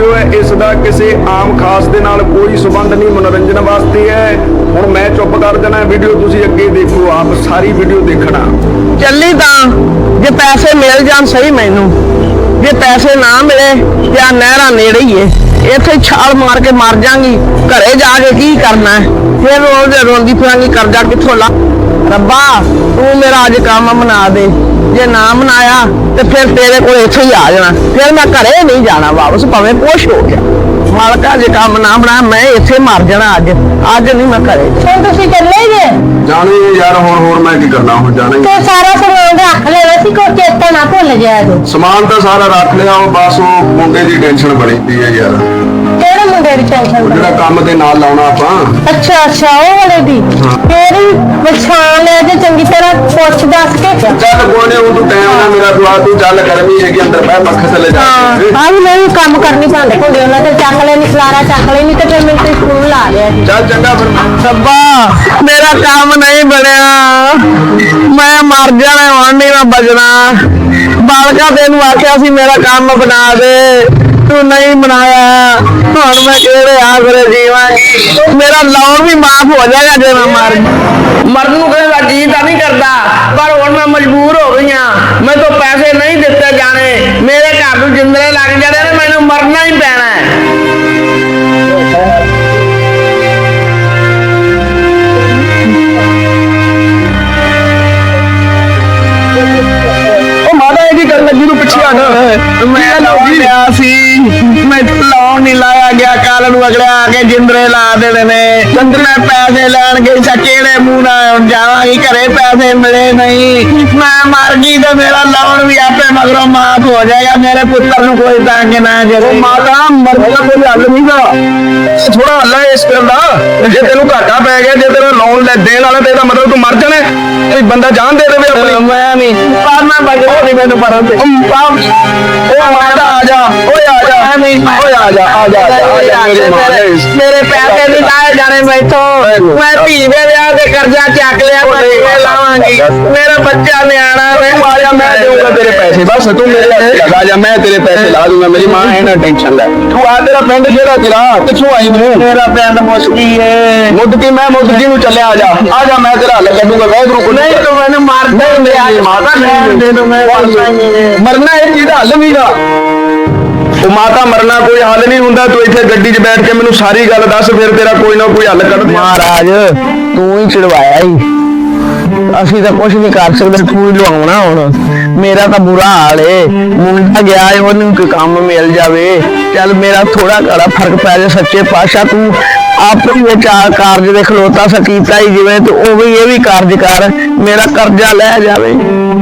Video ਹੈ ਇਸ ਦਾ ਕਿਸੇ ਆਮ ਖਾਸ ਦੇ ਨਾਲ ਕੋਈ ਸੰਬੰਧ ਨਹੀਂ, ਮਨੋਰੰਜਨ ਵਾਸਤੇ ਹੈ। ਹੁਣ ਮੈਂ ਚੁੱਪ ਕਰ ਦੇਣਾ ਵੀਡੀਓ ਤੁਸੀਂ ਅੱਗੇ ਦੇਖੋ, ਆਪ ਸਾਰੀ ਵੀਡੀਓ ਦੇਖਣਾ। ਚੱਲੀ ਤਾਂ, ਜੇ ਪੈਸੇ ਮਿਲ ਜਾਣ ਸਹੀ ਮੈਨੂੰ, ਜੇ ਪੈਸੇ ਨਾ ਮਿਲੇ, ਜਾਂ ਨਹਿਰਾਂ ਨੇੜੇ ਹੀ ਏ, ਇੱਥੇ ਛਾਲ ਮਾਰ ਕੇ ਮਰ ਜਾਾਂਗੀ, ਘਰੇ ਜਾ ਕੇ ਕੀ ਕਰਨਾ ਫਿਰ ਰੋਜ਼ ਰੋਂਦੀ ਫਿਰਾਂਗੀ, ਕਰਜ਼ਾ ਕਿੱਥੋਂ ਲਾ? ਰੱਬਾ ਤੂੰ ਮੇਰਾ ਅੱਜ ਕੰਮ ਬਣਾ ਦੇ। ਜੇ ਨਾ ਬਣਾਇਆ ਤੇ ਫਿਰ ਤੇਰੇ ਕੋਲ ਇੱਥੇ ਹੀ ਆ ਜਾਣਾ। ਫਿਰ ਮੈਂ ਘਰੇ ਨਹੀਂ ਜਾਣਾ ਵਾਪਸ ਭਾਵੇਂ ਕੁਛ ਹੋ ਗਿਆ। ਮਾਲਕਾ ਜੇ ਕੰਮ ਨਾ ਬਣਾ ਮੈਂ ਇੱਥੇ ਮਰ ਜਾਣਾ ਅੱਜ। ਅੱਜ ਨਹੀਂ ਮੈਂ ਘਰੇ। ਹੁਣ ਤੁਸੀਂ ਚੱਲੇ ਜੇ? ਜਾਣੀ ਯਾਰ ਹੁਣ ਹੋਰ ਮੈਂ ਕੀ ਕਰਨਾ ਹੁਣ ਜਾਣਾ। ਤੇ ਸਾਰਾ ਸਮਾਨ ਰੱਖ ਲਿਆ ਸੀ ਕੋਈ ਚੇਤਾ ਨਾ ਭੁੱਲ ਜਾਇਆ ਤੂੰ ਸਮਾਨ ਤਾਂ ਸਾਰਾ ਰੱਖ ਲਿਆ ਉਹ ਬਸ ਉਹ ਮੁੰਡੇ ਦੀ ਟੈਨਸ਼ਨ ਬਣੀ ਪਈ ਹੈ ਯਾਰ। ਕਿਹੜੇ ਮੁੰਡੇ ਦੀ ਟੈਨਸ਼ਨ ਉਹ ਜਿਹੜਾ ਕੰਮ ਤੇ ਨਾਲ ਲਾਉਣਾ ਆਪਾਂ। ਅੱਛਾ ਅੱਛਾ ਉਹ ਵਾਲੇ ਦੀ। ਤੇਰੀ ਪਛਾਣ ਲੈ ਜੇ ਚੰਗੀ ਤਰ੍ਹਾਂ ਪੁੱਛ ਦੱਸ ਕੇ। ਚੱਲ ਤੂੰ ਟਾਈਮ ਨਾਲ ਮੇਰਾ ਦੁਆ ਤੂੰ ਚੱਲ ਗਰਮੀ ਹੈਗੀ ਅੰਦਰ ਬਹਿ ਪੱਖੇ ਥੱਲੇ ਜਾ ਕੇ। ਹਾਂ ਵੀ ਮੈਂ ਵੀ ਕੰਮ ਕਰਨੀ ਭਾਂਡੇ ਭੁੰਡੇ ਉਹਨਾਂ ਤੇ ਚੱਕ ਲੈ ਨਹੀਂ ਖਲਾਰਾ ਚੱਕ ਲੈ ਨਹੀਂ ਤੇ ਫਿਰ ਮੈਨੂੰ ਤੇ ਸਕੂਲ ਲਾ ਲਿਆ ਸੀ ਚੱਲ ਚੰਗਾ ਫਿਰ ਰੱਬਾ ਮੇਰਾ ਕੰਮ ਨਹੀਂ ਬਣਿਆ। ਮੈਂ ਮਰ ਜਾਣਾ ਹੁਣ ਨਹੀਂ ਮੈਂ ਬਚਣਾ ਬਾਲਕਾ ਤੈਨੂੰ ਆਖਿਆ ਸੀ ਮੇਰਾ ਕੰਮ ਬਣਾ ਦੇ। ਤੂੰ ਨਹੀਂ ਬਣਾਇਆ ਹੁਣ ਮੈਂ ਕਿਹੜੇ ਆਸਰੇ ਜੀਵਾਂਗੀ ਮੇਰਾ ਲੋਨ ਵੀ ਮਾਫ ਹੋ ਜਾਏਗਾ ਜੇ ਮੈਂ ਮਰ ਮਰਨ ਨੂੰ ਕਹਿੰਦਾ ਜੀ ਤਾਂ ਨਹੀਂ ਕਰਦਾ ਪਰ ਹੁਣ ਮੈਂ ਮਜਬੂਰ ਹੋ ਗਈ ਹਾਂ। ਮੈਂ ਤੋਂ ਪੈਸੇ ਨਹੀਂ ਦਿੱਤੇ ਜਾਣੇ। ਮੇਰੇ ਘਰ ਨੂੰ ਜਿੰਦਰੇ ਲੱਗ ਜਾਣੇ ਨੇ ਮੈਨੂੰ ਮਰਨਾ ਹੀ ਪੈਣਾ ਹੈ। ਉਹ ਮਾਤਾ ਇਹ ਕੀ ਕਰਨ ਲੱਗੀ ਤੂੰ ਪਿੱਛੇ ਹਟ। ਮੈਂ ਲੋਨ ਲਿਆ ਸੀ। ਲੋਨ ਨਹੀਂ ਲਾਇਆ ਗਿਆ ਕੱਲ ਨੂੰ ਅਗਲੇ ਆ ਕੇ ਜਿੰਦਰੇ ਲਾ ਦੇਣੇ ਨੇ। ਮੈਂ ਪੈਸੇ ਲੈਣ ਗਈ ਸਾ ਕਿਹੜੇ ਮੂੰਹ ਨਾਲ ਹੁਣ ਜਾਵਾਂਗੀ ਘਰੇ ਪੈਸੇ ਮਿਲੇ ਨਹੀਂ। ਮੈਂ ਮਰ ਗਈ ਤੇ ਮੇਰਾ ਲੋਨ ਵੀ ਆਪੇ ਮਗਰੋਂ ਮਾਫ ਹੋ ਜਾਏਗਾ ਮੇਰੇ ਪੁੱਤਰ ਨੂੰ ਕੋਈ ਤੰਗ ਨਾ ਜਰੇ ਮਾਤਾ ਮਰਨ ਦਾ ਕੋਈ ਹੱਲ ਨਹੀਂਗਾ ਇਹ ਥੋੜਾ ਹੱਲ ਹੈ ਇਸ ਕਰਨ ਦਾ। ਜੇ ਤੈਨੂੰ ਘਾਟਾ ਪੈ ਗਿਆ ਜੇ ਤੇਰਾ ਲੋਨ ਲੈ ਦੇਣ ਵਾਲਾ ਤੇ ਇਹਦਾ ਮਤਲਬ ਤੂੰ ਮਰ ਜਾਣਾ। ਕੋਈ ਬੰਦਾ ਜਾਨ ਦੇ ਦੇਵੇ ਆਪਣੀ। ਮੈਂ ਨਹੀਂ। ਪਰ ਮੈਂ ਬਗੋ ਨਹੀਂ ਮੈਨੂੰ ਮਰਨ ਦੇ ਉਹ ਮਾਤਾ ਆ ਜਾ। ਓਏ ਆ ਜਾ ਓਏ ਆ ਜਾ ਆ ਜਾ ਆ ਜਾ ਮੇਰੀ ਮਾਂ ਹੈ ਇਸ- ਮੇਰੇ ਪੈਸੇ ਨਹੀਂ ਲਾਏ ਜਾਣੇ ਮੈਥੋਂ। ਮੈਂ ਧੀ ਦੇ ਵਿਆਹ ਤੇ ਕਰਜ਼ਾ ਚੱਕ ਲਿਆ ਮੈਂ ਕਿਵੇਂ ਲਾਵਾਂਗੀ। ਮੇਰਾ ਬੱਚਾ ਨਿਆਣਾ ਵੇ। ਤੂੰ ਆ ਜਾ ਮੈਂ ਦੇਊਂਗਾ ਤੇਰੇ ਪੈਸੇ। ਬਸ ਤੂੰ ਮੇਰੇ ਹੱਥ ਲਗਾ ਜਾ ਮੈਂ ਤੇਰੇ ਪੈਸੇ ਲਾ ਦੂੰਗਾ। ਮੇਰੀ ਮਾਂ ਹੈ ਨਾ ਟੈਨਸ਼ਨ ਲੈ। ਤੂੰ ਆ ਤੇਰਾ ਪਿੰਡ ਕਿਹੜਾ ਤੇਰਾ? ਕਿੱਥੋਂ ਆਈ ਤੂੰ। ਮੇਰਾ ਪਿੰਡ ਮੁਸ਼ਕੀ ਏ। ਮੁੱਦਕੀ ਮੈਂ ਮੁੱਦਕੀ ਨੂੰ ਚੱਲਿਆ ਆ ਜਾ। ਆ ਜਾ ਮੈਂ ਤੇਰਾ ਹੱਲ ਕੱਢੂਗਾ ਵੈਗਰੂ ਕੋਲ। ਨਹੀਂ ਤੂੰ ਮੈਨੂੰ ਮਾਰ ਦੇ ਨਹੀਂ, ਨਹੀਂ, ਮਾਤਾ। ਦੇ ਮੈਂ ਮਰਨਾ ਇਹ ਚੀਜ਼ ਦਾ ਹੱਲ ਨਹੀਂਗਾ ਉਹ ਮਾਤਾ ਮਰਨਾ ਕੋਈ ਹੱਲ ਨਹੀਂ ਹੁੰਦਾ, ਤੂੰ ਇੱਥੇ ਗੱਡੀ 'ਚ ਬੈਠ ਕੇ ਮੈਨੂੰ ਸਾਰੀ ਗੱਲ ਦੱਸ, ਫਿਰ ਤੇਰਾ ਕੋਈ ਨਾ ਕੋਈ ਹੱਲ ਕੱਢ ਦੇ ਮਹਾਰਾਜ, ਤੂੰ ਹੀ ਚੜਵਾਇਆ ਹੀ। ਅਸੀਂ ਤਾਂ ਕੁਝ ਨਹੀਂ ਕਰ ਸਕਦੇ, ਤੂੰ ਹੀ ਲਵਾਉਣਾ ਹੁਣ। ਮੇਰਾ ਤਾਂ ਬੁਰਾ ਹਾਲ ਏ। ਮੁੰਡਾ ਗਿਆ ਏ ਉਹਨੂੰ ਕੋਈ ਕੰਮ ਮਿਲ ਜਾਵੇ। ਚੱਲ ਮੇਰਾ ਥੋੜਾ ਘੜਾ ਫ਼ਰਕ ਪੈ ਜਾ ਸੱਚੇ ਪਾਤਸ਼ਾਹ, ਤੂੰ ਆਪੇ ਵਿੱਚ ਆ ਕਾਰਜ ਦੇ ਖਲੋਤਾ ਸਕੀਤਾ ਹੀ ਜਿਵੇਂ, ਤੇ ਉਹ ਵੀ ਇਹ ਵੀ ਕਾਰਜ ਕਰ, ਮੇਰਾ ਕਰਜ਼ਾ ਲੈ ਜਾਵੇ,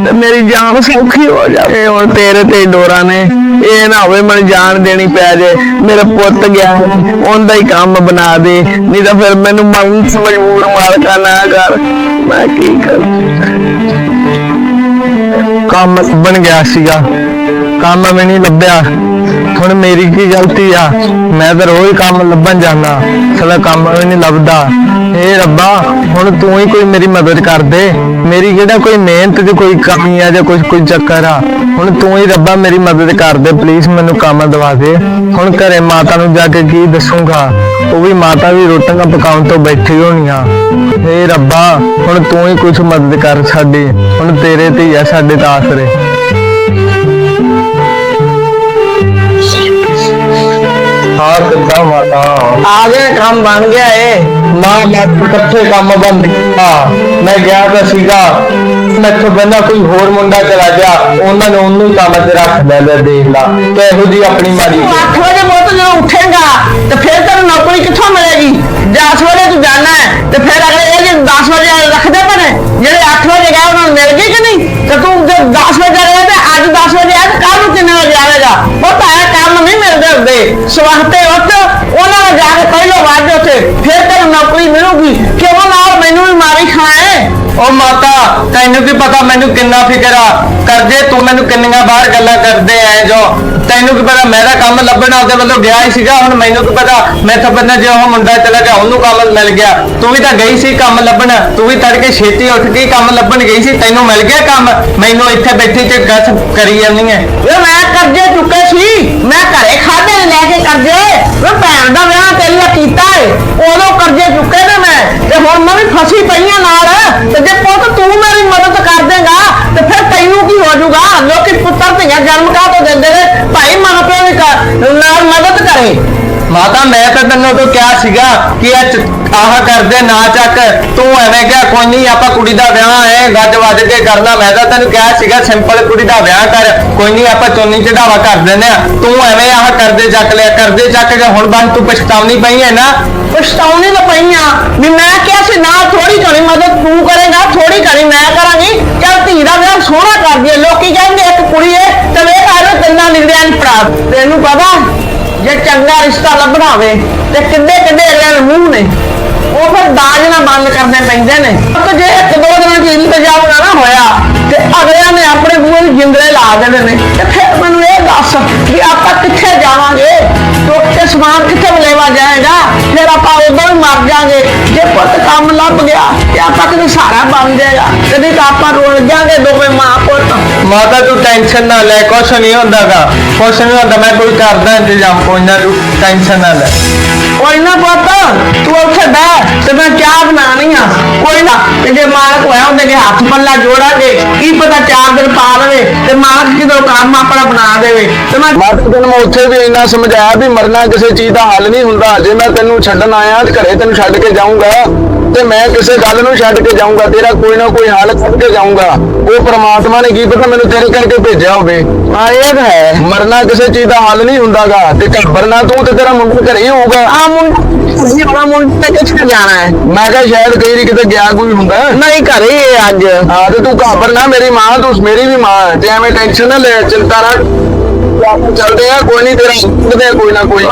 ਤੇ ਮੇਰੀ ਜਾਨ ਸੌਖੀ ਹੋ ਜਾਵੇ। ਹੁਣ ਤੇਰੇ ਤੇ ਹੀ ਨੇ, ਇਹ ਨਾ ਹੋਵੇ ਮੈਨੂੰ ਜਾਨ ਦੇਣੀ ਪੈ ਜੇ, ਮੇਰਾ ਪੁੱਤ ਗਿਆ, ਉਹਦਾ ਹੀ ਕੰਮ ਬਣਾ ਦੇ, ਨਹੀਂ ਤਾਂ ਫਿਰ ਮੈਨੂੰ ਮਰਨ ਮਜਬੂਰ ਮਾਲਕਾ ਨਾ ਕਰ। ਮੈਂ ਕੀ ਕਰਾਂ? ਕੰਮ ਬਣ ਗਿਆ ਸੀਗਾ। ਕੰਮ ਮੈਂ ਨਹੀਂ ਲੱਭਿਆ। ਹੁਣ ਮੇਰੀ ਕੀ ਗਲਤੀ ਆ? ਮੈਂ ਤਾਂ ਰੋਜ਼ ਕੰਮ ਲੱਭਣ ਜਾਂਦਾ। ਸਦਾ ਕੰਮ ਵੀ ਨਹੀਂ ਲੱਭਦਾ। ਏ ਰੱਬਾ, ਹੁਣ ਤੂੰ ਹੀ ਕੋਈ ਮੇਰੀ ਮਦਦ ਕਰ ਦੇ। ਮੇਰੀ ਕਿਹੜਾ ਕੋਈ ਮਿਹਨਤ ਦੀ ਕੋਈ ਕਮੀ ਆ ਜਾਂ ਕੁਝ ਕੋਈ ਚੱਕਰ ਆ? ਹੁਣ ਤੂੰ ਹੀ ਰੱਬਾ ਮੇਰੀ ਮਦਦ ਕਰ ਦੇ। ਪਲੀਜ਼ ਮੈਨੂੰ ਕੰਮ ਦਵਾ ਦੇ। ਹੁਣ ਘਰੇ ਮਾਤਾ ਨੂੰ ਜਾ ਕੇ ਕੀ ਦੱਸੂਗਾ? ਉਹ ਵੀ ਮਾਤਾ ਵੀ ਰੋਟੀਆਂ ਪਕਾਉਣ ਤੋਂ ਬੈਠੀ ਹੋਣੀਆਂ ਆ। ਏ ਰੱਬਾ, ਹੁਣ ਤੂੰ ਹੀ ਕੁਝ ਮਦਦ ਕਰ ਸਾਡੀ। ਹੁਣ ਤੇਰੇ ਤੇ ਹੀ ਆ ਸਾਡੇ ਤਾਂ ਆਸਰੇ ਹਾਂ ਕਿੱਦਾਂ ਮਾਤਾ ਆ ਗਿਆ ਕੰਮ ਬਣ ਗਿਆ ਏ ਮਾਂ ਮੈਂ ਕਿੱਥੇ ਕੰਮ ਬੰਦ ਹਾਂ ਮੈਂ ਗਿਆ ਤਾਂ ਸੀਗਾ ਮੈਥੋਂ ਬੰਦਾ ਕੋਈ ਹੋਰ ਮੁੰਡਾ ਚਲਾ ਗਿਆ ਉਹਨਾਂ ਨੇ ਉਹਨੂੰ ਹੀ ਕੰਮ ਤੇ ਰੱਖ ਲਿਆ ਲੈ ਦੇਖ ਲਾ ਤੇ ਇਹੋ ਜੀ ਆਪਣੀ ਮਾਰੀ ਤੂੰ 8 ਵਜੇ ਬਹੁਤ ਜਦੋਂ ਉੱਠੇਗਾ ਤੇ ਫਿਰ ਤੈਨੂੰ ਨੌਕਰੀ ਕਿੱਥੋਂ ਮਿਲੇਗੀ ਜੇ 8 ਵਜੇ ਤੂੰ ਜਾਣਾ ਹੈ ਤੇ ਫਿਰ ਅਗਲੇ ਇਹ ਜੇ 10 ਵਜੇ ਰੱਖਦੇ ਪਏ ਨੇ ਜਿਹੜੇ 8 ਵਜੇ ਗਏ ਉਹਨਾਂ ਨੂੰ ਮਿਲ ਗਈ ਕਿ ਨਹੀਂ ਤੇ ਤੂੰ ਜੇ 10 ਵਜੇ ਉਹ ਮਾਤਾ, ਤੈਨੂੰ ਕੀ ਪਤਾ ਮੈਨੂੰ ਕਿੰਨਾ ਫਿਕਰ ਆ? ਕਰਜੇ ਤੂੰ ਮੈਨੂੰ ਕਿੰਨੀਆਂ ਬਾਹਰ ਗੱਲਾਂ ਕਰਦੇ ਐ ਜੋ। ਤੈਨੂੰ ਕੀ ਪਤਾ ਮੇਰਾ ਕੰਮ ਲੱਭਣਾ ਉਹਦੇ ਵੱਲੋਂ ਗਿਆ ਹੀ ਸੀਗਾ, ਹੁਣ ਮੈਨੂੰ ਕੀ ਪਤਾ ਮੈਥੋਂ ਬੰਦਾ ਜੇ ਉਹ ਮੁੰਡਾ ਚਲਾ ਗਿਆ, ਉਹਨੂੰ ਕੰਮ ਮਿਲ ਗਿਆ। ਤੂੰ ਵੀ ਤਾਂ ਗਈ ਸੀ ਕੰਮ ਲੱਭਣ, ਤੂੰ ਵੀ ਤੜਕੇ ਛੇਤੀ ਉੱਠ ਕੇ ਕੰਮ ਲੱਭਣ ਗਈ ਸੀ, ਤੈਨੂੰ ਮਿਲ ਗਿਆ ਕੰਮ? ਮੈਨੂੰ ਇੱਥੇ ਬੈਠੀ ਤੇ ਗੱਸ ਕਰੀ ਜਾਂਦੀ ਐ। ਵੇ ਮੈਂ ਕਰਜ਼ੇ ਚੁੱਕੇ ਸੀ, ਮੈਂ ਘਰੇ ਖਾਦੇ ਲੈ ਕੇ ਕਰਜ਼ੇ। ਮੈਂ ਭੈਣ ਦਾ ਵਿਆਹ ਤੇਰੀ ਨਾਲ ਕੀਤਾ ਏ, ਉਦੋਂ ਕਰਜ਼ੇ ਚੁੱਕੇ ਨੇ ਤੇ ਹੁਣ ਮੈਂ ਵੀ ਫਸੀ ਪਈ ਆ ਨਾਲ। ਤੇ ਜੇ ਪੁੱਤ ਤੂੰ ਮੇਰੀ ਮਦਦ ਕਰ ਦੇਗਾ, ਤੇ ਫਿਰ ਤੈਨੂੰ ਕੀ ਹੋ ਜਾਊਗਾ? ਲੋਕੀ ਪੁੱਤਰ ਧੀਆਂ ਜਨਮ ਕਾਹ ਤੋਂ ਦਿੰਦੇ ਨੇ? ਭਾਈ ਮਾਂ ਪਿਓ ਵੀ ਨਾਲ ਮਦਦ ਕਰੇ। ਮਾਤਾ, ਮੈਂ ਤਾਂ ਤੈਨੂੰ ਉਦੋਂ ਕਿਹਾ ਸੀਗਾ ਕਿ ਇਹ ਚ- ਆਹ ਕਰਦੇ, ਨਾ ਚੱਕ। ਤੂੰ ਐਵੇਂ ਕਿਹਾ, ਕੋਈ ਨਹੀਂ ਆਪਾਂ ਕੁੜੀ ਦਾ ਵਿਆਹ ਹੈ ਗੱਜ ਵੱਜ ਕੇ ਕਰਨਾ। ਮੈਂ ਤਾਂ ਤੈਨੂੰ ਕਿਹਾ ਸੀਗਾ ਸਿੰਪਲ ਕੁੜੀ ਦਾ ਵਿਆਹ ਕਰ। ਕੋਈ ਨਹੀਂ ਆਪਾਂ ਚੋਨੀ ਚੜਾਵਾ ਕਰ ਦਿੰਦੇ ਆ ਤੂੰ ਐਵੇਂ ਆਹ ਕਰਦੇ, ਚੱਕ ਲਿਆ, ਕਰਦੇ, ਚੱਕ ਕੇ ਹੁਣ ਬੰਦ ਤੂੰ ਪਛਤਾਉਣੀ ਪਈ ਹੈ ਨਾ। ਪਛਤਾਉਣੀ ਤਾਂ ਪਈ ਆ। ਵੀ ਮੈਂ ਕਿਹਾ ਸੀ, ਨਾ ਥੋੜੀ ਘਣੀ ਮਦਦ ਤੂੰ ਕਰੇਗਾ ਥੋੜੀ ਕਰੀ ਮੈਂ ਕਰਾਂਗੀ। ਚੱਲ ਧੀ ਦਾ ਵਿਆਹ ਸੋਹਣਾ ਕਰ ਦਈਏ। ਲੋਕੀ ਕਹਿੰਦੇ, ਇੱਕ ਕੁੜੀ ਏ ਤੇ ਵੇਖ ਆਰੋ ਤਿੰਨਾਂ ਨਿਗੜਿਆਂ ਨੂੰ ਫੜਾ ਤੈਨੂੰ ਪਤਾ ਜੇ ਚੰਗਾ ਰਿਸ਼ਤਾ ਲੱਭਣਾ ਹੋਵੇ ਤੇ ਕਿੱਡੇ ਕਿੱਡੇ ਅਗਲੇ ਦੇ ਮੂੰਹ ਨੇ। ਉਹ ਫਿਰ ਦਾਜ ਨਾ ਬੰਦ ਕਰਨੇ ਪੈਂਦੇ ਨੇ। ਤੇ ਜੇ ਇੱਕ ਦੋ ਦਿਨਾਂ ਚ ਇੰਤਜ਼ਾਮ ਨਾ ਨਾ ਹੋਇਆ ਤੇ ਅਗਲਿਆਂ ਨੇ ਆਪਣੇ ਬੂਹੇ ਨੂੰ ਜਿੰਦਰੇ ਲਾ ਦੇਣੇ ਨੇ, ਤੇ ਫਿਰ ਮੈਨੂੰ ਇਹ ਦੱਸ ਵੀ ਆਪਾਂ ਕਿੱਥੇ ਜਾਵਾਂਗੇ? ਟੁੱਕ ਕੇ ਸਮਾਨ ਕਿੱਥੇ ਲੈਵਾ ਜਾਏਗਾ? ਫਿਰ ਆਪਾਂ ਉਦੋਂ ਹੀ ਮਰ ਜਾਾਂਗੇ। ਜੇ ਪੁੱਤ ਕੰਮ ਲੱਭ ਗਿਆ ਤੇ ਆਪਾਂ ਕਿਤੇ ਸਾਰਾ ਬਣ ਜਾਏਗਾ। ਕਦੇ ਤਾਂ ਆਪਾਂ ਰੋਲ ਜਾਾਂਗੇ ਦੋਵੇਂ ਮਾਂ ਪੁੱਤ। ਮਾਤਾ ਤੂੰ ਟੈਨਸ਼ਨ ਨਾ ਲੈ, ਕੁਛ ਨਹੀਂ ਹੁੰਦਾਗਾ। ਕੁਛ ਨਹੀਂ ਹੁੰਦਾ, ਮੈਂ ਕੋਈ ਕਰਦਾ ਇੰਤਜ਼ਾਮ, ਕੋਈ ਨਾ ਤੂੰ ਟੈਨਸ਼ਨ ਨਾ ਲੈ। ਕੋਈ ਨਾ ਪੁੱਤ, ਤੂੰ ਉੱਥੇ ਬਹਿ ਤੇ ਮੈਂ ਚਾਹ ਬਣਾਣੀ ਆ। ਕੋਈ ਨਾ। ਤੇ ਜੇ ਮਾਲਕ ਹੋਇਆ ਉਹਦੇ ਦੇ ਹੱਥ ਪੱਲਾ ਜੋੜਾਂਗੇ ਕੀ ਪਤਾ ਚਾਰ ਦਿਨ ਪਾ ਲਵੇ ਤੇ ਮਾਲਕ ਕਿਦੋਂ ਕੰਮ ਆਪਣਾ ਬਣਾ ਦੇਵੇ? ਤੇ ਮੈਂ ਮੈਂ ਤਾਂ ਤੈਨੂੰ ਮੈਂ ਉੱਥੇ ਵੀ ਇੰਨਾ ਸਮਝਾਇਆ ਵੀ ਮਰਨਾ ਕਿਸੇ ਚੀਜ਼ ਦਾ ਹੱਲ ਨਹੀਂ ਹੁੰਦਾ। ਜੇ ਮੈਂ ਤੈਨੂੰ ਛੱਡਣ ਆਇਆ ਤੇ ਘਰੇ ਤੈਨੂੰ ਛੱਡ ਕੇ ਜਾਊਂਗਾ ਤੇ ਮੈਂ ਕਿਸੇ ਗੱਲ ਨੂੰ ਛੱਡ ਕੇ ਜਾਊਂਗਾ ਤੇਰਾ ਕੋਈ ਨਾ ਕੋਈ ਹੱਲ ਕੱਢ ਕੇ ਜਾਊਂਗਾ। ਉਹ ਪ੍ਰਮਾਤਮਾ ਨੇ ਕੀ ਪਤਾ ਮੈਨੂੰ ਤੇਰੇ ਕਰਕੇ ਭੇਜਿਆ ਹੋਵੇ। ਹਾਂ ਇਹ ਤਾਂ ਹੈ। ਮਰਨਾ ਕਿਸੇ ਚੀਜ਼ ਦਾ ਹੱਲ ਨਹੀਂ ਹੁੰਦਾਗਾ ਤੇ ਘਬਰਨਾ ਤੂੰ ਤੇ ਤੇਰਾ ਮੁੰਡਾ ਘਰੇ ਹੀ ਹੋਊਗਾ। ਆ ਮੁੰਡਾ ਬੜਾ ਮੁੰਡਾ ਕਿੱਥੇ ਜਾਣਾ ਹੈ? ਮੈਂ ਕਿਹਾ ਸ਼ਾਇਦ ਕਈ ਵਾਰੀ ਕਿਤੇ ਗਿਆ ਕੋਈ ਹੁੰਦਾ ਨਹੀਂ ਘਰੇ ਹੀ ਹੈ ਅੱਜ। ਹਾਂ ਤੇ ਤੂੰ ਘਬਰ ਨਾ ਮੇਰੀ ਮਾਂ ਤੂੰ ਮੇਰੀ ਵੀ ਮਾਂ ਹੈ। ਤੇ ਐਵੇਂ ਟੈਨਸ਼ਨ ਨਾ ਲੈ ਚਿੰਤਾ ਨਾ ਆਪਾਂ ਚੱਲਦੇ ਆ ਕੋਈ ਨਹੀਂ ਤੇਰਾ ਸੁਣਦੇ ਆ ਕੋਈ ਨਾ ਕੋਈ।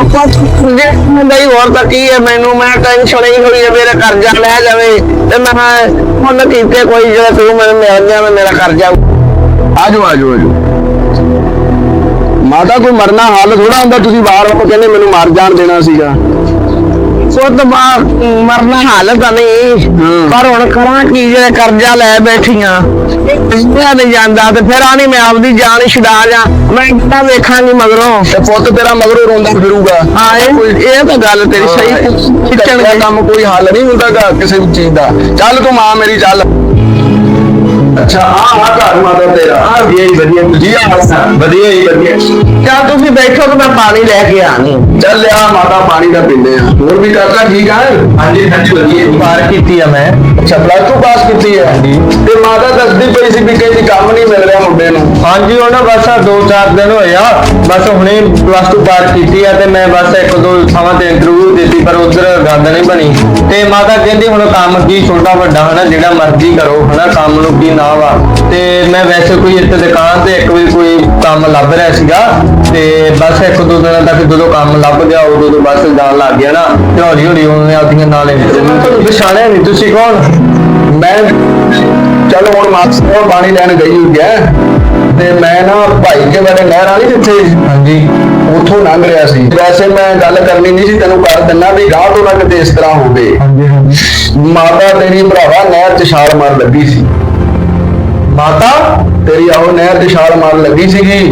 ਜੇ ਨਹੀਂ ਹੋਰ ਤਾਂ ਕੀ ਹੈ ਮੈਨੂੰ ਮੈਂ ਟੈਨਸ਼ਨ ਹੀ ਹੋਈ ਹੈ ਮੇਰਾ ਕਰਜ਼ਾ ਲੈ ਜਾਵੇ। ਤੇ ਮੈਂ ਹੁਣ ਕੀਤੇ ਕੋਈ ਜਿਹੜਾ ਤੂੰ ਮੈਨੂੰ ਮਿਲ ਜਾਵੇ ਮੇਰਾ ਕਰਜ਼ਾ ਆਜੋ ਆਜੋ ਆਜੋ। ਮਾਤਾ ਕੋਈ ਮਰਨਾ ਹਾਲ ਥੋੜਾ ਹੁੰਦਾ ਤੁਸੀਂ ਬਾਹਰ ਆਪਾਂ ਕਹਿੰਦੇ ਮੈਨੂੰ ਮਰ ਜਾਣ ਦੇਣਾ ਸੀਗਾ। ਬਾਹਰ ਮਰਨਾ ਹਾਲਤ ਨਹੀਂ। ਪਰ ਹੁਣ ਕਰਾਂ ਕੀ ਜਿਹੜੇ ਕਰਜ਼ਾ ਲੈ ਬੈਠੀਆਂ। ਇਹ ਨਹੀਂ ਜਾਂਦਾ ਤੇ ਫਿਰ ਆਣੀ ਮੈਂ ਆਪਦੀ ਜਾਨ ਛੁਡਾ ਜਾ। ਮੈਂ ਕਿੱਦਾਂ ਵੇਖਾਂਗੀ ਮਗਰੋਂ। ਤੇ ਪੁੱਤ ਤੇਰਾ ਮਗਰੋਂ ਰੋਂਦਾ ਫਿਰੂਗਾ। ਹਾਂ ਇਹ ਤਾਂ ਗੱਲ ਤੇਰੀ ਸਹੀ ਖਿੱਚਣ ਖਿੱਚਣ ਕੰਮ ਕੋਈ ਹੱਲ ਨਹੀਂ ਹੁੰਦਾਗਾ ਕਿਸੇ ਵੀ ਚੀਜ਼ ਦਾ। ਚੱਲ ਤੂੰ ਮਾਂ ਮੇਰੀ ਚੱਲ। ਅੱਛਾ ਆ ਆ ਘਰ ਮਾਤਾ ਤੇਰਾ। ਆ ਵਧੀਆ ਹੀ ਵਧੀਆ। ਜੀ ਆ ਵਧੀਆ ਹੀ ਵਧੀਆ। ਚੱਲ ਤੁਸੀਂ ਬੈਠੋ ਤੇ ਮੈਂ ਪਾਣੀ ਲੈ ਕੇ ਆਣੀ ਚੱਲ ਆ ਮਾਤਾ ਪਾਣੀ ਦਾ ਪੀਂਦੇ ਆ ਹੋਰ ਵੀ ਕਾਕਾ ਠੀਕ ਆ? ਹਾਂਜੀ ਹਾਂਜੀ ਵਧੀਆ। ਪਾਰ ਕੀਤੀ ਆ ਮੈਂ। ਅੱਛਾ ਪਲੱਸ 2 ਪਾਸ ਕੀਤੀ ਹੈ। ਤੇ ਮਾਤਾ ਦੱਸਦੀ ਪਈ ਸੀ ਵੀ ਕਹਿੰਦੀ ਕੰਮ ਨਹੀਂ ਮਿਲ ਰਿਹਾ ਮੁੰਡੇ ਨੂੰ। ਹਾਂਜੀ ਉਹ ਨਾ ਬਸ ਦੋ ਚਾਰ ਦਿਨ ਹੋਏ ਆ। ਬਸ ਹੁਣੇ ਪਲੱਸ 2 ਪਾਰ ਕੀਤੀ ਆ ਤੇ ਮੈਂ ਬਸ ਇੱਕ ਦੋ ਥਾਵਾਂ ਤੇ ਇੰਟਰਵਿਊ ਦਿੱਤੀ ਪਰ ਉਧਰ ਗੱਲ ਨਹੀਂ ਬਣੀ। ਤੇ ਮਾਤਾ ਕਹਿੰਦੀ ਹੁਣ ਕੰਮ ਕੀ ਛੋਟਾ ਵੱਡਾ ਹਨਾ ਜਿਹੜਾ ਮਰਜ਼ੀ ਕਰੋ ਹਨਾ ਕੰਮ ਨੂੰ ਕੀ ਨਾ ਵਾ ਤੇ ਮੈਂ ਵੈਸੇ ਕੋਈ ਇੱਥੇ ਦੁਕਾਨ ਤੇ ਇੱਕ ਵੀ ਕੋਈ ਕੰਮ ਲੱਭ ਰਿਹਾ ਸੀਗਾ। ਤੇ ਬਸ ਇੱਕ ਦੋ ਦਿਨਾਂ ਤੱਕ ਜਦੋਂ ਕੰਮ ਲੱਭ ਗਿਆ ਉਦੋਂ ਤੋਂ ਬਸ ਜਾਣ ਲੱਗ ਗਿਆ ਨਾ। ਤੇ ਹੌਲੀ ਹੌਲੀ ਉਹਨੇ ਆਪਦੀਆਂ ਨਾਲ ਇੰਟਰਵਿਊ ਤੁਹਾਨੂੰ ਪਛਾਣਿਆ ਨਹੀਂ ਤੁਸੀਂ ਕੌਣ? ਮੈਂ ਚਲੋ ਹੁਣ ਮਾਕਸ ਕੋਲ ਪਾਣੀ ਲੈਣ ਗਈ ਹੋਈ ਹੈ ਤੇ ਮੈਂ ਨਾ ਭਾਈ ਕੇ ਬਾਰੇ ਨਹਿਰ ਵਾਲੀ ਜਿੱਥੇ ਹਾਂਜੀ। ਉੱਥੋਂ ਲੰਘ ਰਿਹਾ ਸੀ। ਵੈਸੇ ਮੈਂ ਗੱਲ ਕਰਨੀ ਨਹੀਂ ਸੀ ਤੈਨੂੰ ਕਰ ਦਿੰਨਾ ਵੀ ਗਾਹ ਤੋਂ ਨਾ ਕਿਤੇ ਇਸ ਤਰ੍ਹਾਂ ਹੋਵੇ ਹਾਂਜੀ ਹਾਂਜੀ। ਮਾਤਾ ਤੇਰੀ ਭਰਾਵਾ ਨਹਿਰ 'ਚ ਛਾਲ ਮਾਰਨ ਲੱਗੀ ਸੀ। ਮਾਤਾ? ਤੇਰੀ ਆਹੋ ਨਹਿਰ 'ਚ ਛਾਲ ਮਾਰਨ ਲੱਗੀ ਸੀਗੀ।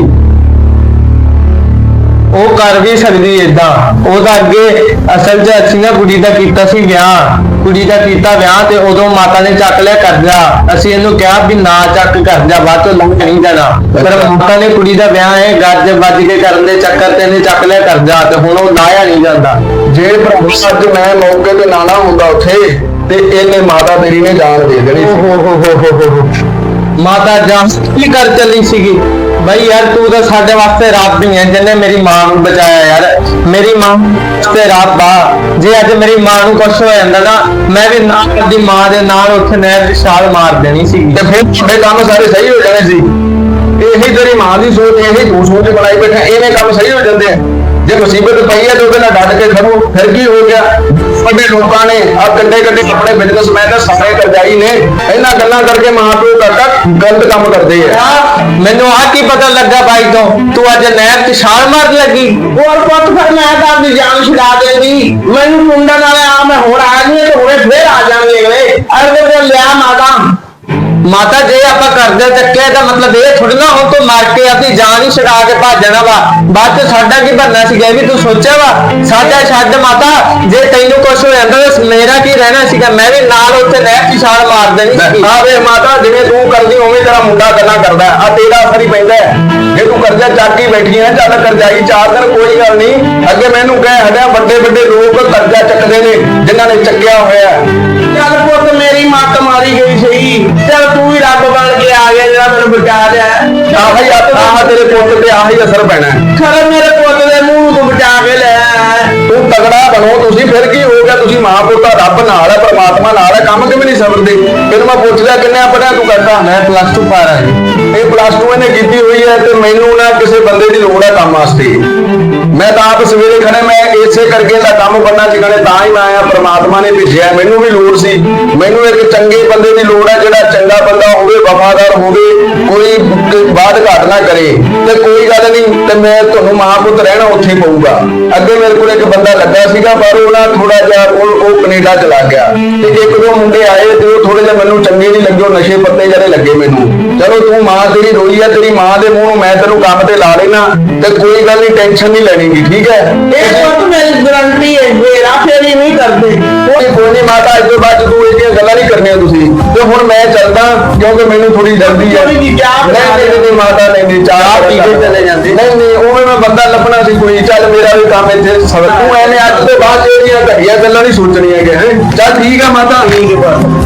ਉਹ ਕਰ ਵੀ ਸਕਦੀ ਏਦਾਂ। ਉਹਦਾ ਅੱਗੇ ਅਸਲ 'ਚ ਅਸੀਂ ਨਾ ਕੁੜੀ ਦਾ ਕੀਤਾ ਸੀ ਵਿਆਹ। ਕੁੜੀ ਦਾ ਕੀਤਾ ਵਿਆਹ ਤੇ ਉਦੋਂ ਮਾਤਾ ਨੇ ਚੱਕ ਲਿਆ ਕਰਜ਼ਾ। ਅਸੀਂ ਇਹਨੂੰ ਕਿਹਾ ਵੀ ਨਾ ਚੱਕ ਕਰਜ਼ਾ ਬਾਅਦ ਤੋਂ ਲੰਘ ਨਹੀਂ ਜਾਣਾ ਪਰ ਮਾਤਾ ਨੇ ਕੁੜੀ ਦਾ ਵਿਆਹ ਹੈ ਗੱਜ ਵੱਜ ਕੇ ਕਰਨ ਦੇ ਚੱਕਰ ਤੇ ਇਹਨੇ ਚੱਕ ਲਿਆ ਕਰਜ਼ਾ ਤੇ ਹੁਣ ਉਹ ਲਾਇਆ ਨਹੀਂ ਜਾਂਦਾ। ਜੇ ਭਰਾਵਾ ਅੱਜ ਮੈਂ ਮੌਕੇ ਤੇ ਨਾ ਨਾ ਹੁੰਦਾ ਉੱਥੇ ਤੇ ਇਹਨੇ ਮਾਤਾ ਤੇਰੀ ਨੇ ਜਾਨ ਦੇ ਦੇਣੀ ਸੀ। ਮਾਤਾ ਜਾਨ ਕੀ ਕਰ ਚੱਲੀ ਸੀਗੀ? ਬਈ ਯਾਰ ਤੂੰ ਤਾਂ ਸਾਡੇ ਵਾਸਤੇ ਰੱਬ ਹੀ ਹੈ, ਜਿਹਨੇ ਮੇਰੀ ਮਾਂ ਨੂੰ ਬਚਾਇਆ ਯਾਰ। ਮੇਰੀ ਮਾਂ ਤੇ ਰੱਬ ਆ ਜੇ ਅੱਜ ਮੇਰੀ ਮਾਂ ਨੂੰ ਕੁਛ ਹੋ ਜਾਂਦਾ ਨਾ ਮੈਂ ਵੀ ਨਾਲ ਆਪਣੀ ਮਾਂ ਦੇ ਨਾਲ ਉੱਥੇ ਨਹਿਰ 'ਚ ਛਾਲ ਮਾਰ ਦੇਣੀ ਸੀ। ਤੇ ਫਿਰ ਤੁਹਾਡੇ ਕੰਮ ਸਾਰੇ ਸਹੀ ਹੋ ਜਾਣੇ ਸੀ। ਇਹੀ ਤੇਰੀ ਮਾਂ ਦੀ ਸੋਚ, ਇਹੀ ਤੂੰ ਸੋਚ ਬਣਾਈ ਬੈਠਾ ਇਹਨੇ ਕੰਮ ਸਹੀ ਹੋ ਜਾਂਦੇ ਆ। ਜੇ ਮੁਸੀਬਤ ਪਈ ਹੈ ਤਾਂ ਉਹਦੇ ਨਾਲ ਡਟ ਕੇ ਖੜੋ ਫਿਰ ਕੀ ਹੋ ਗਿਆ? ਵੱਡੇ ਲੋਕਾਂ ਨੇ ਆ ਕੰਡੇ ਕੰਡੇ ਆਪਣੇ ਬਿਜ਼ਨਸਮੈਨ ਨੇ ਸਾਰੇ ਕਰਜ਼ਾਈ ਨੇ ਇਹਨਾਂ ਗੱਲਾਂ ਕਰਕੇ ਮਾਂ ਕਾਕਾ ਗਲਤ ਕੰਮ ਕਰਦੇ ਆ। ਮੈਨੂੰ ਆ ਕੀ ਪਤਾ ਲੱਗਾ ਬਾਈ ਤੋਂ? ਤੂੰ ਅੱਜ ਨਹਿਰ 'ਚ ਛਾਲ ਮਾਰ ਲੱਗੀ? ਹੋਰ ਪੁੱਤ, ਫਿਰ ਮੈਂ ਤਾਂ ਆਪਦੀ ਜਾਨ ਛੁਡਾ ਦੇਗੀ ਮੈਨੂੰ ਮੁੰਡਾ ਨਾਲ ਆ, ਮੈਂ ਹੋਰ ਆ ਗਈ ਤੇ ਹੁਣੇ ਫੇਰ ਆ ਜਾਣਗੇ ਅਗਲੇ। ਅਗਲੇ ਲਿਆ ਮਾਤਾ। ਮਾਤਾ ਜੇ ਆਪਾਂ ਕਰਦੇ ਚੱਕਿਆ ਤਾਂ ਮਤਲਬ ਇਹ ਥੋੜੀ ਨਾ ਹੁਣ ਤੂੰ ਮਰ ਕੇ ਆਪਣੀ ਜਾਨ ਹੀ ਛਡਾ ਕੇ ਭੱਜਣਾ ਵਾ। ਬਾਅਦ ਚ ਸਾਡਾ ਕੀ ਬਣਨਾ ਸੀਗਾ ਇਹ ਵੀ ਤੂੰ ਸੋਚਿਆ ਵਾ? ਸਾਡਾ ਛੱਡ ਮਾਤਾ ਜੇ ਤੈਨੂੰ ਕੁਝ ਹੋ ਜਾਂਦਾ ਤਾਂ ਮੇਰਾ ਕੀ ਰਹਿਣਾ ਸੀਗਾ? ਮੈਂ ਵੀ ਨਾਲ ਉੱਥੇ ਨਹਿਰ 'ਚ ਛਾਲ ਮਾਰ ਦੇਣੀ ਸੀਗੀ। ਆ ਵੇ ਮਾਤਾ ਜਿਵੇਂ ਤੂੰ ਕਰਦੀ ਉਵੇਂ ਤੇਰਾ ਮੁੰਡਾ ਗੱਲਾਂ ਕਰਦਾ। ਆ ਤੇਰਾ ਅਸਰ ਹੀ ਪੈਂਦਾ ਹੈ। ਜੇ ਤੂੰ ਕਰਜ਼ਾ ਚੱਕ ਕੇ ਬੈਠੀ ਹੈ ਚੱਲ ਕਰਜ਼ਾਈ ਚਾਰ ਦਿਨ ਕੋਈ ਗੱਲ ਨਹੀਂ। ਅੱਗੇ ਮੈਨੂੰ ਕਹਿ ਹੜਿਆ ਵੱਡੇ ਵੱਡੇ ਲੋਕ ਕਰਜ਼ਾ ਚੱਕਦੇ ਨੇ ਜਿਨ੍ਹਾਂ ਨੇ ਚੱਕਿਆ ਹੋਇਆ ਹੈ। ਚੱਲ ਪੁੱਤ ਮੇਰੀ ਮੱਤ ਮਾਰੀ ਗਈ ਸਹੀ। ਚੱਲ ਤੂੰ ਹੀ ਰੱਬ ਬਣ ਕੇ ਆ ਗਿਆ ਜਿਹੜਾ ਮੈਨੂੰ ਬਚਾ ਲਿਆ। ਆਹੀ ਆ ਆਹ ਤੇਰੇ ਪੁੱਤ ਤੇ ਆਹੀ ਅਸਰ ਪੈਣਾ ਹੈ। ਖਰੇ ਮੇਰੇ ਪੁੱਤ ਦੇ ਮੂੰਹ ਨੂੰ ਤੂੰ ਬਚਾ ਕੇ ਲੈ ਤੂੰ ਤਗੜਾ ਬਣੋ ਤੁਸੀਂ ਫਿਰ ਕੀ ਹੋ ਗਿਆ? ਤੁਸੀਂ ਮਾਂ ਪੁੱਤ ਰੱਬ ਨਾਲ ਹੈ ਪਰਮਾਤਮਾ ਨਾਲ ਹੈ ਕੰਮ ਕਿਵੇਂ ਨਹੀਂ ਸਮਝਦੇ ਫਿਰ ਮੈਂ ਪੁੱਛ ਲਿਆ ਕਿੰਨੇ ਪੜਿਆ ਤੂੰ ਕਰਦਾ ਮੈਂ ਪਲੱਸ 2 ਪਾਰ ਜੀ। ਇਹ ਪਲੱਸ 2 ਇਹਨੇ ਕੀਤੀ ਹੋਈ ਹੈ ਤੇ ਮੈਨੂੰ ਨਾ ਕਿਸੇ ਬੰਦੇ ਦੀ ਲੋੜ ਹੈ ਕੰਮ ਵਾਸਤੇ। ਮੈਂ ਤਾਂ ਆਪ ਸਵੇਰੇ ਖੜੇ ਮੈਂ ਇਸੇ ਕਰਕੇ ਦਾ ਕੰਮ ਬੰਨਾ ਸਿੱਖਣੇ ਤਾਂ ਹੀ ਮੈਂ ਆਇਆ, ਪ੍ਰਮਾਤਮਾ ਨੇ ਭੇਜਿਆ, ਮੈਨੂੰ ਵੀ ਲੋੜ ਸੀ। ਮੈਨੂੰ ਇੱਕ ਚੰਗੇ ਬੰਦੇ ਦੀ ਲੋੜ ਹੈ, ਜਿਹੜਾ ਚੰਗਾ ਬੰਦਾ ਹੋਵੇ, ਵਫਾਦਾਰ ਹੋਵੇ, ਕੋਈ ਬਾਤ ਘਾਟ ਨਾ ਕਰੇ। ਤੇ ਕੋਈ ਗੱਲ ਨਹੀਂ, ਤੇ ਮੈਂ ਤੁਹਾਨੂੰ ਮਾਂ ਪੁੱਤ ਰਹਿਣਾ ਉੱਥੇ ਪਊਗਾ। ਅੱਗੇ ਮੇਰੇ ਕੋਲ ਇੱਕ ਬੰਦਾ ਲੱਗਾ ਸੀਗਾ, ਪਰ ਉਹ ਨਾ ਥੋੜਾ ਜਿਹਾ ਉਹ ਉਹ ਕੈਨੇਡਾ ਚਲਾ ਗਿਆ। ਤੇ ਇੱਕ ਦੋ ਮੁੰਡੇ ਆਏ, ਤੇ ਉਹ ਥੋੜੇ ਜਿਹਾ ਮੈਨੂੰ ਚੰਗੇ ਨਹੀਂ ਲੱਗੇ, ਉਹ ਨਸ਼ੇ ਪੱਤੇ ਜਿਹੜੇ ਲੱਗੇ ਮੈਨੂੰ। ਚਲੋ ਤੂੰ ਮਾਂ ਤੇਰੀ ਰੋਈ ਆ ਤੇਰੀ ਮਾਂ ਦੇ ਮੂੰਹ ਨੂੰ ਮੈਂ ਤੈਨੂੰ ਕੰਮ ਤੇ ਲਾ ਲੈਣਾ ਤੇ ਕੋਈ ਗੱਲ ਨਹੀਂ ਟੈਨਸ਼ਨ ਨਹੀਂ ਲੈਣੀਗੀ ਠੀਕ ਹੈ? ਇਹ ਪੁੱਤ ਮੇਰੀ ਗਰੰਟੀ ਹੈ ਮੇਰਾ ਫੇਰੀ ਨਹੀਂ ਕਰਦੇ। ਕੋਈ ਕੋਈ ਨਹੀਂ ਮਾਤਾ ਅੱਜ ਤੋਂ ਬਾਅਦ ਤੂੰ ਇਹਦੀਆਂ ਗੱਲਾਂ ਨਹੀਂ ਕਰਨੀਆਂ ਤੁਸੀਂ। ਤੇ ਹੁਣ ਮੈਂ ਚੱਲਦਾ ਕਿਉਂਕਿ ਮੈਨੂੰ ਥੋੜੀ ਜਲਦੀ ਹੈ ਚਾਹ ਨਹੀਂ ਨਹੀਂ ਨਹੀਂ ਮਾਤਾ ਨਹੀਂ ਨਹੀਂ ਚਾਹ ਪੀ ਕੇ ਚਲੇ ਜਾਂਦੇ। ਨਹੀਂ ਨਹੀਂ ਉਵੇਂ ਮੈਂ ਬੰਦਾ ਲੱਭਣਾ ਸੀ ਕੋਈ ਚੱਲ ਮੇਰਾ ਵੀ ਕੰਮ ਇੱਥੇ ਸਬਰ ਤੂੰ ਐਵੇਂ ਅੱਜ ਤੋਂ ਬਾਅਦ ਜਿਹੜੀਆਂ ਘਟੀਆਂ ਗੱਲਾਂ ਨਹੀਂ ਸੋਚਣੀਆਂ ਕਿ ਹੈ? ਚੱਲ ਠੀਕ ਆ ਮਾਤਾ।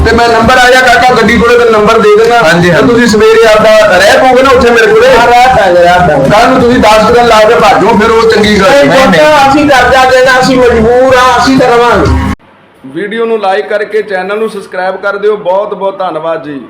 ਤੇ ਮੈਂ ਨੰਬਰ ਆ ਜਾ ਕਾਕਾ ਗੱਡੀ ਕੋਲੇ ਤੇ ਨੰਬਰ ਦੇ ਦੇਣਾ ਹਾਂਜੀ। ਤੇ ਤੁਸੀਂ ਸਵੇਰੇ ਆਪਦਾ ਰਹਿ ਪੋਗੇ ਨਾ ਉੱਥੇ ਮੇਰੇ ਕੋਲੇ? ਰਾਤ ਆ ਰਾਤ ਕੱਲ ਨੂੰ ਤੁਸੀਂ 10 ਦਿਨ ਲਾ ਕੇ ਭਾਜੋ ਫਿਰ ਉਹ ਚੰਗੀ ਗੱਲ ਨਹੀਂ ਅਸੀਂ ਕਰਜ਼ਾ ਦੇਣਾ ਅਸੀਂ ਮਜਬੂਰ ਆ ਅਸੀਂ ਤਾਂ ਰਵਾਂਗੇ। ਵੀਡੀਓ ਨੂੰ ਲਾਈਕ ਕਰਕੇ ਚੈਨਲ ਨੂੰ ਸਬਸਕ੍ਰਾਈਬ ਕਰ ਦਿਓ। ਬਹੁਤ ਬਹੁਤ ਧੰਨਵਾਦ ਜੀ।